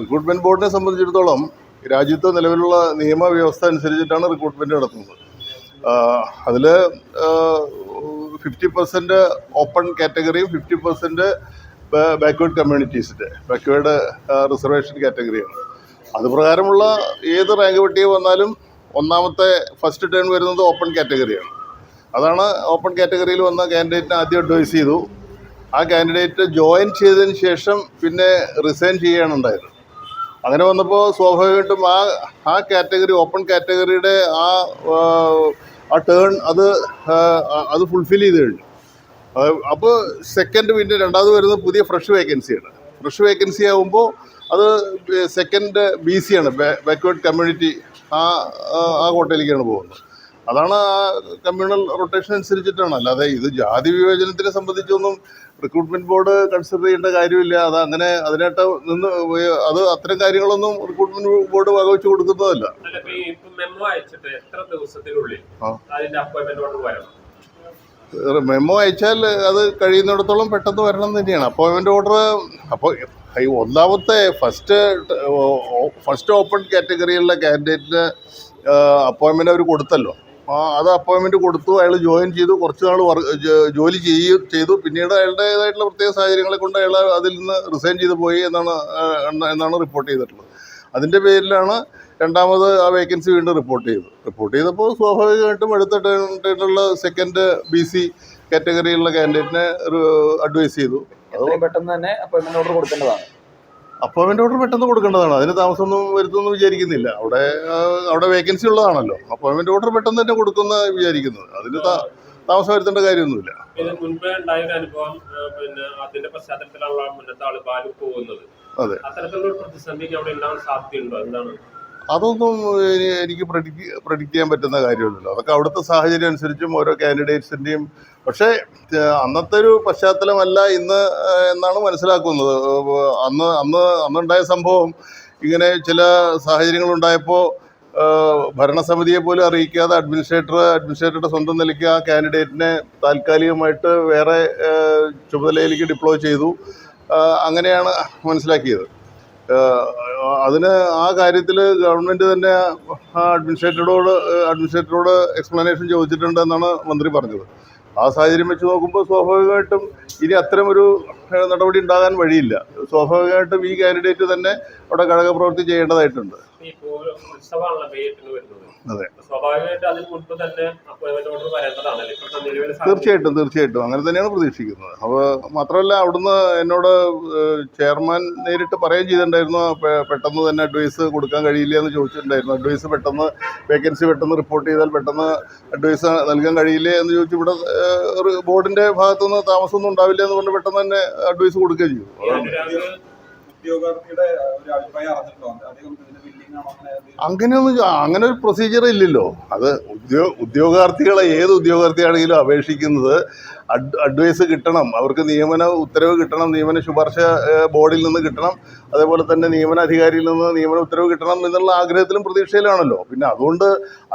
Recruitment ബോർഡിനെ സംബന്ധിച്ചിടത്തോളം രാജ്യത്ത് നിലവിലുള്ള നിയമവ്യവസ്ഥ അനുസരിച്ചിട്ടാണ് റിക്രൂട്ട്മെന്റ് നടത്തുന്നത്. അതിൽ ഫിഫ്റ്റി പെർസെന്റ് ഓപ്പൺ കാറ്റഗറിയും ഫിഫ്റ്റി പെർസെന്റ് ബാക്ക്വേഡ് കമ്മ്യൂണിറ്റീസിന്റെ ബാക്ക്വേഡ് റിസർവേഷൻ കാറ്റഗറിയാണ്. അത് പ്രകാരമുള്ള ഏത് റാങ്ക് പട്ടിക വന്നാലും ഒന്നാമത്തെ ഫസ്റ്റ് ടേൺ വരുന്നത് ഓപ്പൺ കാറ്റഗറിയാണ്. അതാണ് ഓപ്പൺ കാറ്റഗറിയിൽ വന്ന കാൻഡിഡേറ്റിനെ ആദ്യം അഡ്വൈസ് ചെയ്തു. ആ കാൻഡിഡേറ്റ് ജോയിൻ ചെയ്തതിന് ശേഷം പിന്നെ റിസൈൻ ചെയ്യുകയാണ് ഉണ്ടായത്. അങ്ങനെ വന്നപ്പോൾ സ്വാഭാവികമായിട്ടും ആ ആ കാറ്റഗറി ഓപ്പൺ കാറ്റഗറിയുടെ ആ ആ, ടേൺ അത് അത് ഫുൾഫിൽ ചെയ്ത് കഴിഞ്ഞു അപ്പോൾ സെക്കൻഡ് പിന്നെ രണ്ടാമത് വരുന്നത് പുതിയ ഫ്രഷ് വേക്കൻസിയാണ് ഫ്രഷ് വേക്കൻസി ആകുമ്പോൾ അത് സെക്കൻഡ് ബി സി ആണ്. ബാക്ക്വേർഡ് കമ്മ്യൂണിറ്റി ആ- ആ കോട്ടയിലേക്കാണ് പോകുന്നത്. അതാണ് ആ കമ്മ്യൂണൽ റൊട്ടേഷൻ അനുസരിച്ചിട്ടാണ്. അല്ലാതെ ഇത് ജാതി വിവേചനത്തിനെ സംബന്ധിച്ചൊന്നും റിക്രൂട്ട്മെന്റ് ബോർഡ് കൺസിഡർ ചെയ്യേണ്ട കാര്യമില്ല. അത് അങ്ങനെ അതിനായിട്ട് നിന്ന് അത് അത്തരം കാര്യങ്ങളൊന്നും റിക്രൂട്ട്മെന്റ് ബോർഡ് വകവെച്ച് കൊടുക്കുന്നതല്ല. മെമ്മോ അയച്ചാൽ അത് കഴിയുന്നിടത്തോളം പെട്ടെന്ന് വരണം തന്നെയാണ്. അപ്പോയിന്റ്മെന്റ് ഓർഡർ അപ്പോൾ ഈ ഒന്നാമത്തെ ഫസ്റ്റ് ഫസ്റ്റ് ഓപ്പൺ കാറ്റഗറിയിലുള്ള കാൻഡിഡേറ്റിന് അപ്പോയിൻമെന്റ് അവർ കൊടുത്തല്ലോ. അത് അപ്പോയിൻമെന്റ് കൊടുത്തു അയാൾ ജോയിൻ ചെയ്തു കുറച്ച് നാൾ ജോലി ചെയ്യുകയും ചെയ്തു. പിന്നീട് അയാളുടേതായിട്ടുള്ള പ്രത്യേക സാഹചര്യങ്ങളെ കൊണ്ട് അയാൾ അതിൽ നിന്ന് റിസൈൻ ചെയ്തു പോയി എന്നാണ് എന്നാണ് റിപ്പോർട്ട് ചെയ്തിട്ടുള്ളത്. അതിന്റെ പേരിലാണ് രണ്ടാമത് ആ വേക്കൻസി വീണ്ടും റിപ്പോർട്ട് ചെയ്തു റിപ്പോർട്ട് ചെയ്തപ്പോൾ സ്വാഭാവികമായിട്ടും അടുത്ത ടേണിലുള്ള സെക്കൻഡ് ബി സി കാറ്റഗറിയിലുള്ള കാൻഡിഡേറ്റിനെ അഡ്വൈസ് ചെയ്തു. പെട്ടെന്ന് തന്നെ അപ്പോയിൻമെന്റ് ഓർഡർ കൊടുക്കേണ്ടതാണ്. അപ്പോയിൻമെന്റ് ഓർഡർ പെട്ടെന്ന് കൊടുക്കേണ്ടതാണ്. അതിന് താമസമൊന്നും വരുത്തുമെന്ന് വിചാരിക്കുന്നില്ല. അവിടെ അവിടെ വേക്കൻസി ഉള്ളതാണല്ലോ. അപ്പോയിൻമെന്റ് ഓർഡർ പെട്ടെന്ന് തന്നെ കൊടുക്കുന്ന വിചാരിക്കുന്നത് അതിന് താമസം വരുത്തേണ്ട കാര്യമൊന്നുമില്ല. മുൻപേ ഉണ്ടായ ഒരു അനുഭവം പിന്നെ അതിന്റെ മുന്നത്തെ ആൾ ബാലു പോകുന്നത്. അതെ. അത്തരത്തിലുള്ള ഒരു പ്രതിസന്ധിക്ക് അവിടെ ഉണ്ടാവാൻ സാധ്യതയുണ്ടോ? എന്താണ്? അതൊന്നും എനി- എനിക്ക് പ്രഡിക്റ്റ് പ്രഡിക്റ്റ് ചെയ്യാൻ പറ്റുന്ന കാര്യമല്ലല്ലോ അതൊക്കെ അവിടുത്തെ സാഹചര്യം അനുസരിച്ചും ഓരോ കാൻഡിഡേറ്റ്സിന്റെയും പക്ഷേ അന്നത്തെ ഒരു പശ്ചാത്തലമല്ല ഇന്ന് എന്നാണ് മനസ്സിലാക്കുന്നത്. അന്ന് അന്ന് അന്നുണ്ടായ സംഭവം ഇങ്ങനെ ചില സാഹചര്യങ്ങളുണ്ടായപ്പോൾ ഭരണസമിതിയെ പോലും അറിയിക്കാതെ അഡ്മിനിസ്ട്രേറ്റർ അഡ്മിനിസ്ട്രേറ്ററുടെ സ്വന്തം നിലയ്ക്ക് ആ കാൻഡിഡേറ്റിനെ താൽക്കാലികമായിട്ട് വേറെ ചുമതലയിലേക്ക് ഡിപ്ലോയ് ചെയ്തു. അങ്ങനെയാണ് മനസ്സിലാക്കിയത്. അതിന് ആ കാര്യത്തിൽ ഗവൺമെന്റ് തന്നെ അഡ്മിനിസ്ട്രേറ്ററോട് അഡ്മിനിസ്ട്രേറ്ററോട് എക്സ്പ്ലനേഷൻ ചോദിച്ചിട്ടുണ്ട് എന്നാണ് മന്ത്രി പറഞ്ഞത്. ആ സാഹചര്യം വെച്ച് നോക്കുമ്പോൾ സ്വാഭാവികമായിട്ടും ഇനി അത്തരമൊരു ഒരു നടപടി ഉണ്ടാകാൻ വഴിയില്ല. സ്വാഭാവികമായിട്ടും ഈ കാൻഡിഡേറ്റ് തന്നെ അവിടെ ഘടകപ്രവൃത്തി ചെയ്യേണ്ടതായിട്ടുണ്ട്. ഉത്സവമാണല്ലോ മെയ്യത്തിന് വരുന്നത്. അതെ. സ്വാഭാവികമായിട്ട് അതിന് മുൻപ് തന്നെ അപ്പോയിന്റ്മെന്റ് ഓർഡർ വരേണ്ടതാണല്ലോ നിലവിലെ തീർച്ചയായിട്ടും തീർച്ചയായിട്ടും. അങ്ങനെ തന്നെയാണ് പ്രതീക്ഷിക്കുന്നത്. അപ്പോൾ മാത്രമല്ല അവിടുന്ന് എന്നോട് ചെയർമാൻ നേരിട്ട് പറയുകയും ചെയ്തിട്ടുണ്ടായിരുന്നു. പെട്ടെന്ന് തന്നെ അഡ്വൈസ് കൊടുക്കാൻ കഴിയില്ല എന്ന് ചോദിച്ചിട്ടുണ്ടായിരുന്നു. അഡ്വൈസ് പെട്ടെന്ന് വേക്കൻസി പെട്ടെന്ന് റിപ്പോർട്ട് ചെയ്താൽ പെട്ടെന്ന് അഡ്വൈസ് നൽകാൻ കഴിയില്ലേ എന്ന് ചോദിച്ചു. ഇവിടെ ബോർഡിന്റെ ഒരു ബോർഡിന്റെ ഭാഗത്തുനിന്ന് താമസമൊന്നും ഉണ്ടാവില്ല എന്ന് പറഞ്ഞ് പെട്ടെന്ന് തന്നെ അഡ്വൈസ് കൊടുക്കുകയും ചെയ്തു. ഉദ്യോഗാർത്ഥിയുടെ ഒരു അഭിപ്രായം അറിഞ്ഞിട്ടുണ്ടോ? അദ്ദേഹം? അങ്ങനെയൊന്നും അങ്ങനെ ഒരു പ്രൊസീജിയർ ഇല്ലല്ലോ. അത് ഉദ്യോ ഉദ്യോഗാർത്ഥികളെ ഏത് ഉദ്യോഗാർത്ഥിയാണെങ്കിലും അപേക്ഷിക്കുന്നത് അഡ് അഡ്വൈസ് കിട്ടണം. അവർക്ക് നിയമന ഉത്തരവ് കിട്ടണം നിയമന ശുപാർശ ബോർഡിൽ നിന്ന് കിട്ടണം അതേപോലെ തന്നെ നിയമനാധികാരിയിൽ നിന്ന് നിയമന ഉത്തരവ് കിട്ടണം എന്നുള്ള ആഗ്രഹത്തിലും പ്രതീക്ഷയിലാണല്ലോ. പിന്നെ അതുകൊണ്ട്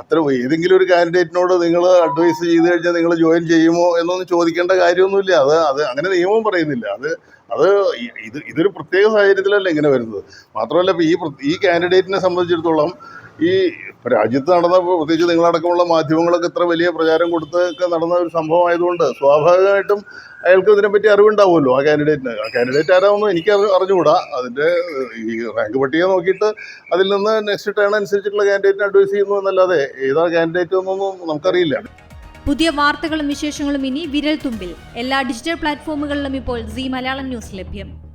അത്ര ഏതെങ്കിലും ഒരു കാൻഡിഡേറ്റിനോട് നിങ്ങൾ അഡ്വൈസ് ചെയ്ത് കഴിഞ്ഞാൽ നിങ്ങൾ ജോയിൻ ചെയ്യുമോ എന്നൊന്നും ചോദിക്കേണ്ട കാര്യമൊന്നുമില്ല. അത് അത് അങ്ങനെ നിയമം പറയുന്നില്ല. അത് അത് ഇത് ഇതൊരു പ്രത്യേക സാഹചര്യത്തിലല്ല ഇങ്ങനെ വരുന്നത്. മാത്രമല്ല ഈ ഈ കാൻഡിഡേറ്റിനെ സംബന്ധിച്ചിടത്തോളം ഈ രാജ്യത്ത് നടന്ന പ്രത്യേകിച്ച് നിങ്ങളടക്കമുള്ള മാധ്യമങ്ങളൊക്കെ ഇത്ര വലിയ പ്രചാരം കൊടുത്തൊക്കെ നടന്ന ഒരു സംഭവമായതുകൊണ്ട് സ്വാഭാവികമായിട്ടും അയാൾക്ക് ഇതിനെപ്പറ്റി അറിവുണ്ടാവുമല്ലോ ആ കാൻഡിഡേറ്റിന് ആ കാൻഡിഡേറ്റ് ആരാമെന്ന് എനിക്ക് അറി- അറിഞ്ഞുകൂടാ. അതിന്റെ ഈ റാങ്ക് പട്ടിക നോക്കിയിട്ട് അതിൽ നിന്ന് നെക്സ്റ്റ് ടേൺ അനുസരിച്ചിട്ടുള്ള കാൻഡിഡേറ്റിനെ അഡ്വൈസ് ചെയ്യുന്നു എന്നല്ലാതെ ഏതാ കാൻഡിഡേറ്റ് എന്നൊന്നും നമുക്കറിയില്ല. പുതിയ വാർത്തകളും വിശേഷങ്ങളും ഇനി വിരൽ തുമ്പിൽ. എല്ലാ ഡിജിറ്റൽ പ്ലാറ്റ്ഫോമുകളിലും ഇപ്പോൾ സി മലയാളം ന്യൂസ് ലഭ്യം.